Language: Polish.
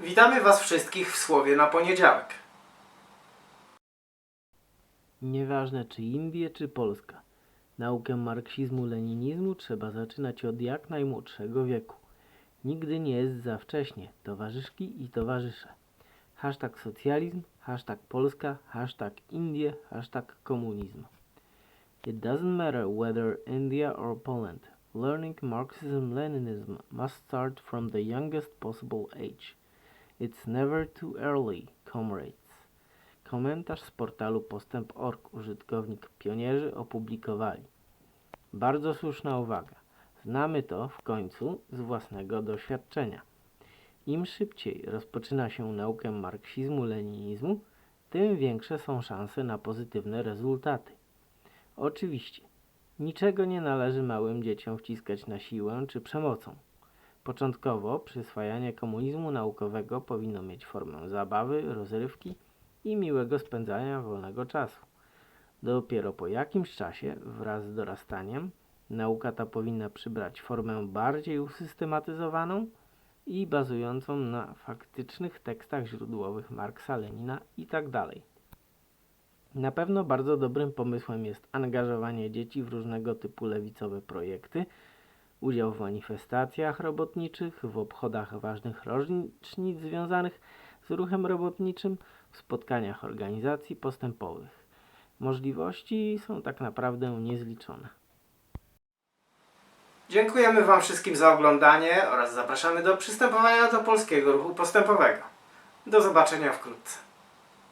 Witamy Was wszystkich w Słowie na poniedziałek. Nieważne czy Indie, czy Polska. Naukę marksizmu-leninizmu trzeba zaczynać od jak najmłodszego wieku. Nigdy nie jest za wcześnie. Towarzyszki i towarzysze. Hashtag socjalizm, hashtag Polska, hashtag Indie, hashtag komunizm. It doesn't matter whether India or Poland. Learning Marxism-Leninism must start from the youngest possible age. It's never too early, comrades. Komentarz z portalu postęp.org użytkownik pionierzy opublikowali. Bardzo słuszna uwaga. Znamy to w końcu z własnego doświadczenia. Im szybciej rozpoczyna się naukę marksizmu-leninizmu, tym większe są szanse na pozytywne rezultaty. Oczywiście, niczego nie należy małym dzieciom wciskać na siłę czy przemocą. Początkowo przyswajanie komunizmu naukowego powinno mieć formę zabawy, rozrywki i miłego spędzania wolnego czasu. Dopiero po jakimś czasie, wraz z dorastaniem, nauka ta powinna przybrać formę bardziej usystematyzowaną i bazującą na faktycznych tekstach źródłowych Marksa, Lenina itd. Na pewno bardzo dobrym pomysłem jest angażowanie dzieci w różnego typu lewicowe projekty, udział w manifestacjach robotniczych, w obchodach ważnych rocznic związanych z ruchem robotniczym, w spotkaniach organizacji postępowych. Możliwości są tak naprawdę niezliczone. Dziękujemy Wam wszystkim za oglądanie oraz zapraszamy do przystępowania do polskiego ruchu postępowego. Do zobaczenia wkrótce.